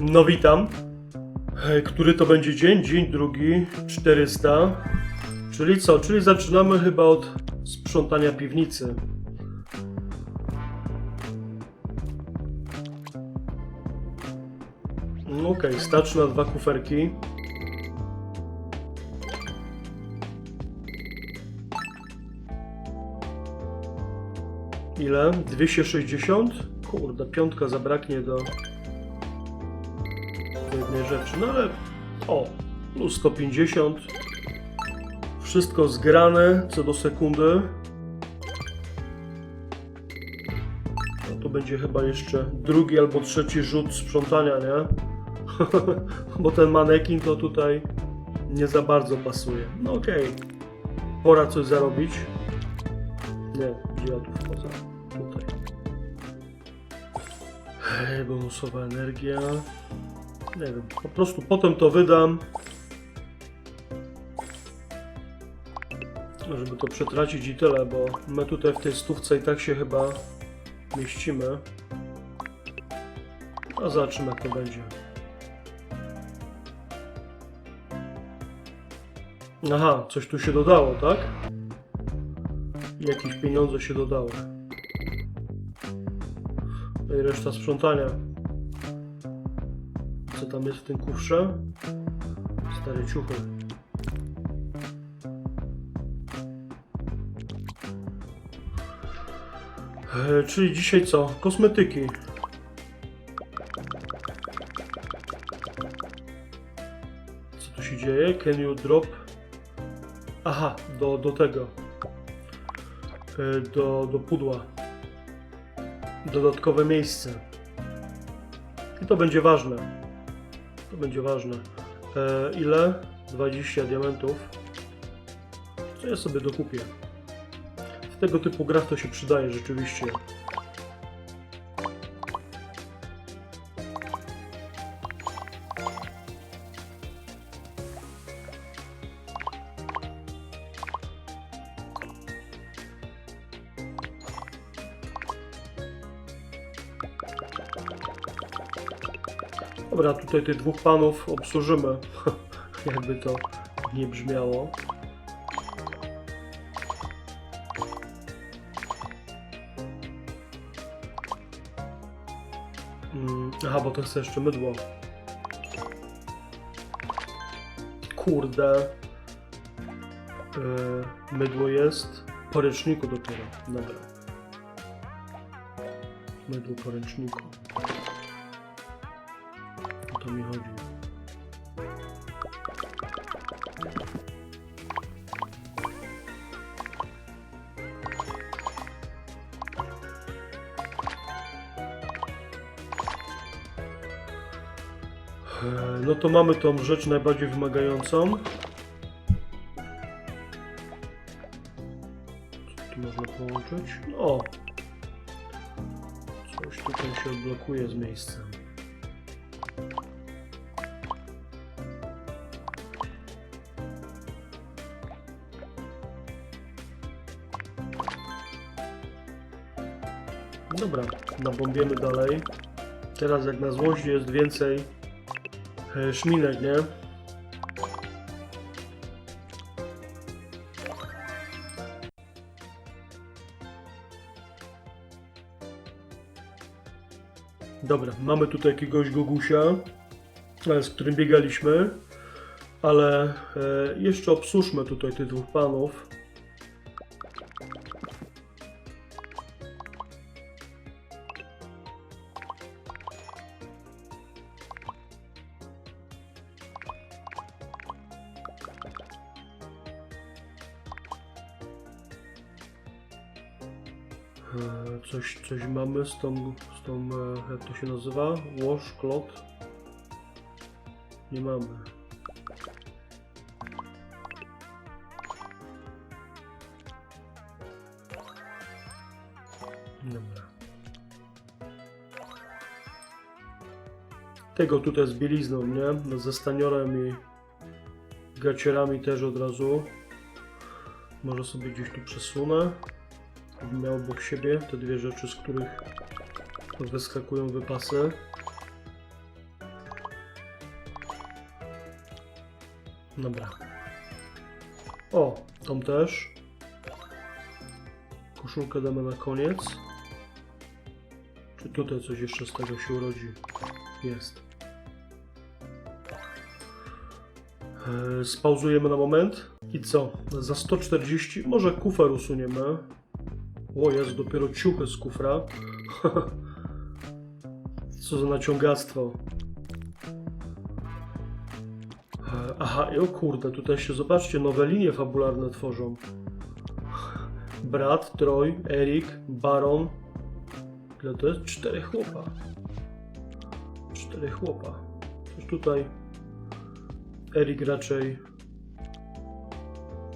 No witam. Który to będzie dzień? Dzień drugi, 400. Czyli co? Czyli zaczynamy chyba od sprzątania piwnicy. No Okej, starczy na dwa kuferki. Ile? 260? Kurde, piątka zabraknie do rzeczy. No ale o, plus 150. Wszystko zgrane co do sekundy. No to będzie chyba jeszcze drugi albo trzeci rzut sprzątania, nie? Bo ten manekin to tutaj nie za bardzo pasuje. No okej. Pora coś zarobić. Nie, gdzie ja tu wchodzę? Tutaj. Bonusowa energia. Nie wiem, po prostu potem to wydam. Żeby to przetracić i tyle, bo my tutaj w tej stówce i tak się chyba mieścimy. A zobaczymy jak to będzie. Aha, coś tu się dodało, tak? Jakieś pieniądze się dodały. No i reszta sprzątania. Co tam jest w tym kufrze? Stare ciuchy. E, czyli dzisiaj co? Kosmetyki. Co tu się dzieje? Can you drop? Aha, do, do tego. E, do, do pudła. Dodatkowe miejsce. I to będzie ważne. To będzie ważne. E, ile? 20 diamentów. Co ja sobie dokupię? W tego typu grach to się przydaje rzeczywiście. Dobra, tutaj tych dwóch panów obsłużymy. Jakby to nie brzmiało. Mm, Aha, bo to chcę jeszcze mydło. Kurde. Yy, mydło jest po ręczniku dopiero. Dobra. Mydło po ręczniku. O to mi chodzi. E, No to mamy tą rzecz najbardziej wymagającą. Co tu można połączyć? No. Coś tutaj się odblokuje z miejscem. Dobra, nabombiemy dalej. Teraz jak na złość jest więcej e, szminek, nie? Dobra, mamy tutaj jakiegoś gogusia, e, z którym biegaliśmy, ale e, jeszcze obsłużmy tutaj tych dwóch panów. Coś, coś mamy z tą, z tą, e, jak to się nazywa? Cloth? Nie mamy. Dobra. Tego tutaj z bielizną, nie? Ze staniorem i gacierami też od razu. Może sobie gdzieś tu przesunę powinna obok siebie, te dwie rzeczy, z których wyskakują wypasy. Dobra. O, tą też. Koszulkę damy na koniec. Czy tutaj coś jeszcze z tego się urodzi? Jest. E, spauzujemy na moment. I co? Za 140 może kufer usuniemy. O, jest dopiero ciuchy z kufra. Co za naciągactwo. E, Aha, i o kurde, tutaj się zobaczcie, nowe linie fabularne tworzą. Brat, Troy, Erik, Baron. Ile to jest? Cztery chłopa. Cztery chłopa. Już tutaj Erik raczej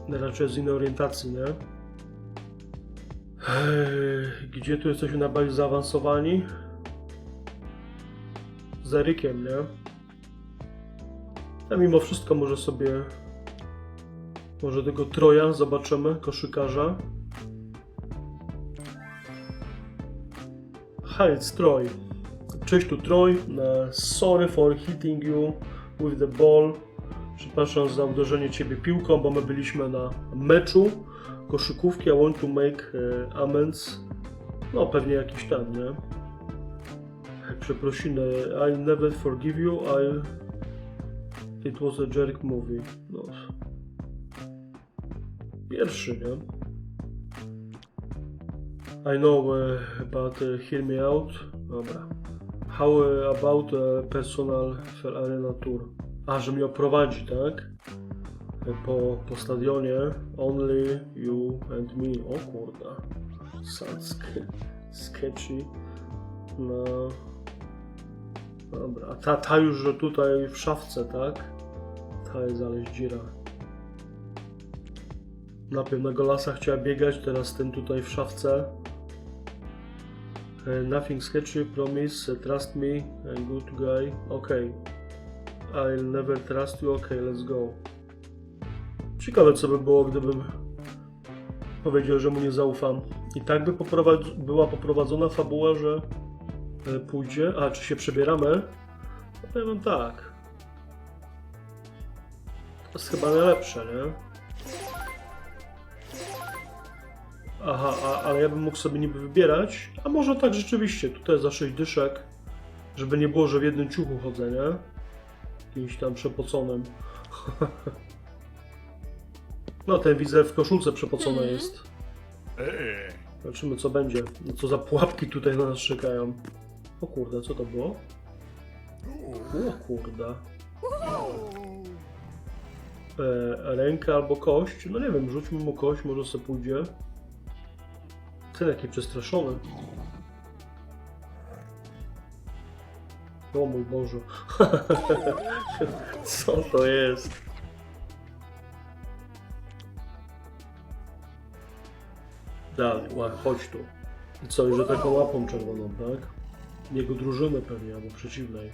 raczej z innej orientacji, nie? Gdzie tu jesteśmy na bardziej zaawansowani? Z Erykiem, nie? A mimo wszystko może sobie może tego Troja zobaczymy, koszykarza. Hi, it's Troy. Cześć, tu Troy. E, Sorry for hitting you with the ball. Przepraszam za uderzenie ciebie piłką, bo my byliśmy na meczu koszykówki. I want to make e, amends. No, pewnie jakiś tam, nie? Przeprosiny. I'll never forgive you. I'll... It was a jerk movie. No. Pierwszy, nie? I know, uh, but uh, hear me out. Dobra. How uh, about uh, personal Fair Arena Tour? A, że mnie oprowadzi, tak? Po, po stadionie. Only you and me. O kurde. Sounds sk- sketchy. No. Dobra. Ta, ta już, że tutaj w szafce, tak? Ta jest ale dzira. Najpierw na golasa chciała biegać, teraz ten tutaj w szafce. E, Nothing sketchy, promise, uh, trust me, I'm good guy. Okay. I'll never trust you, okay, let's go. Ciekawe co by było, gdybym powiedział, że mu nie zaufam. I tak by poprowadz- była poprowadzona fabuła, że e, pójdzie. A, czy się przebieramy? No powiem tak. To jest chyba najlepsze, nie? Aha, a, ale ja bym mógł sobie niby wybierać. A może tak rzeczywiście, tutaj za 6 dyszek, żeby nie było, że w jednym ciuchu chodzę, nie? Jakimś tam przepoconym. No, ten widzę w koszulce przepocony jest. Zobaczymy, co będzie. No, co za pułapki tutaj na nas czekają. O kurde, co to było? O kurde. E, ręka albo kość. No nie wiem, rzućmy mu kość, może sobie pójdzie. Ten jaki przestraszony. O mój Boże. Co to jest? Dalej, ła, chodź tu. I co, że taką łapą czerwoną, tak? Jego drużyny pewnie, albo przeciwnej.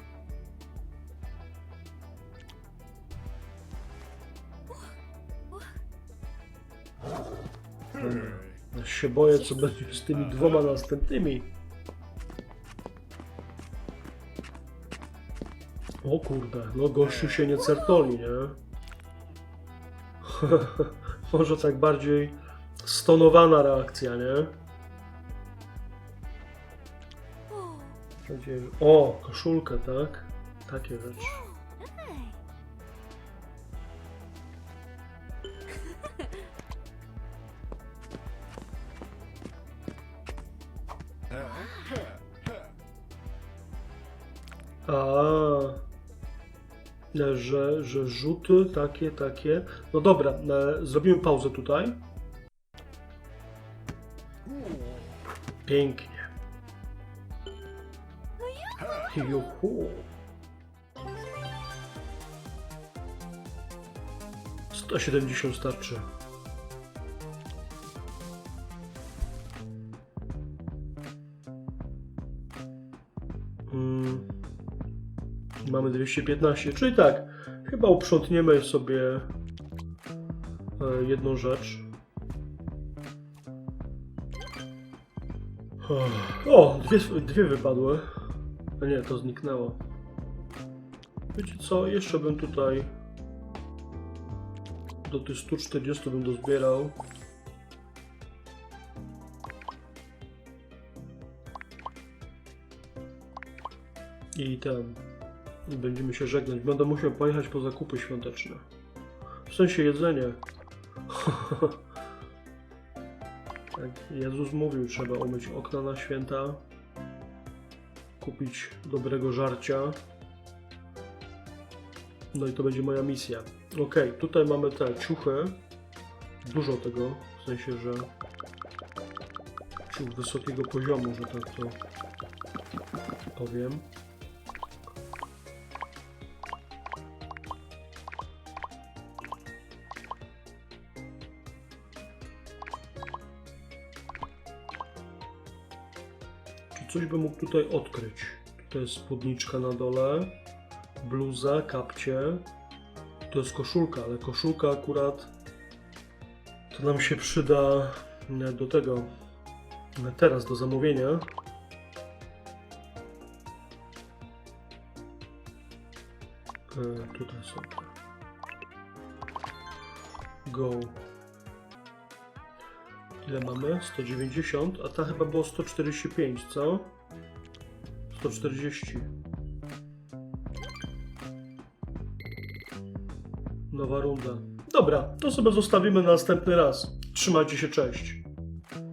Ja się boję, co będzie z tymi dwoma następnymi. O kurde, no gościu się nie certoli, nie? Może tak bardziej stonowana reakcja, nie? Będzie... O, koszulkę, tak? Takie rzeczy. A, że, że rzuty takie, takie. No dobra, e, zrobimy pauzę tutaj. Pięknie. Juhu. 170 starczy. Mm. Mamy 215, czyli tak, chyba uprzątniemy sobie e, jedną rzecz. O, dwie, dwie wypadły. A nie, to zniknęło. Wiecie co, jeszcze bym tutaj Do tych 140 bym dozbierał. I. I będziemy się żegnać. Będę musiał pojechać po zakupy świąteczne. W sensie jedzenie. Jak Jezus mówił, trzeba umyć okna na święta, kupić dobrego żarcia. No i to będzie moja misja. Ok, tutaj mamy te ciuchy. Dużo tego, w sensie, że ciuch wysokiego poziomu, że tak to powiem. Coś bym mógł tutaj odkryć? Tutaj jest spódniczka na dole, bluza, kapcie. To jest koszulka, ale koszulka akurat to nam się przyda do tego teraz do zamówienia. E, tutaj są. Go. Ile mamy? 190, a ta chyba było 145, co? 140. Nowa runda. Dobra, to sobie zostawimy na następny raz. Trzymajcie się, cześć.